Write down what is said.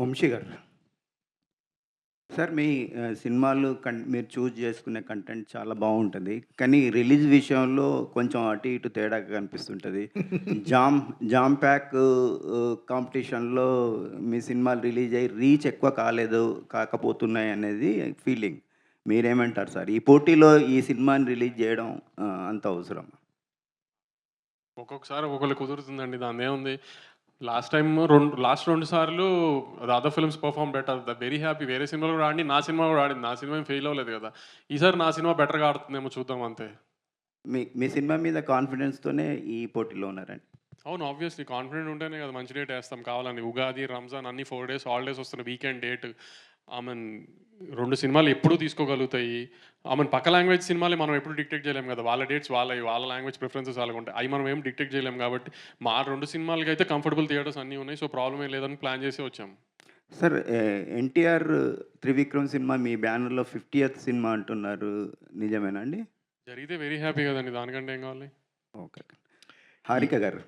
వంశీ గారు. సార్ మీ సినిమాలు కన్ మీరు చూజ్ చేసుకునే కంటెంట్ చాలా బాగుంటుంది. కానీ రిలీజ్ విషయంలో కొంచెం అటు ఇటు తేడా కనిపిస్తుంటుంది. జామ్ జామ్ ప్యాక్ కాంపిటీషన్లో మీ సినిమాలు రిలీజ్ అయ్యి రీచ్ ఎక్కువ కాలేదు కాకపోతున్నాయి అనేది ఫీలింగ్. మీరేమంటారు సార్? ఈ పోటీలో ఈ సినిమాని రిలీజ్ చేయడం అంత అవసరం ఒక్కొక్కసారి ఒక్కొక్కరు కుదురుతుందండి. దాని ఏముంది లాస్ట్ టైం రెండు లాస్ట్ రెండు సార్లు other films perform better. The very happy వేరే సినిమాలు కూడా ఆడి నా సినిమా కూడా ఆడింది. నా సినిమా ఫెయిల్ అవ్వలేదు కదా. ఈసారి నా సినిమా బెటర్గా ఆడుతుందేమో చూద్దాం అంతే. మీ మీ సినిమా మీద కాన్ఫిడెన్స్తోనే ఈ పోటీలో ఉన్నారండి. అవును ఆబ్వియస్లీ కాన్ఫిడెంట్ ఉంటేనే కదా మంచి డేట్ వేస్తాం. కావాలని ఉగాది రంజాన్ అన్ని ఫోర్ డేస్ హాలిడేస్ వస్తున్న వీకెండ్ డేట్ ఆమెన్ రెండు సినిమాలు ఎప్పుడు తీసుకోగలుగుతాయి. ఆమెన్ పక్క లాంగ్వేజ్ సినిమాలు మనం ఎప్పుడు డిక్టేట్ చేయలేం కదా. వాళ్ళ డేట్స్ వాళ్ళ వాళ్ళ లాంగ్వేజ్ ప్రిఫరెన్సెస్ వాళ్ళకు ఉంటాయి. అవి మనం ఏం డిక్టేట్ చేయలేం కాబట్టి మా రెండు సినిమాలకి అయితే కంఫర్టబుల్ థియేటర్స్ అన్నీ ఉన్నాయి. సో ప్రాబ్లం ఏం లేదని ప్లాన్ చేసి వచ్చాం. సార్ ఎన్టీఆర్ త్రివిక్రమ్ సినిమా మీ బ్యానర్లో ఫిఫ్టీయత్ సినిమా అంటున్నారు. నిజమేనా అండి? జరిగితే వెరీ హ్యాపీ కదండి. దానికంటే ఏం కావాలి? ఓకే. హారిక గారు.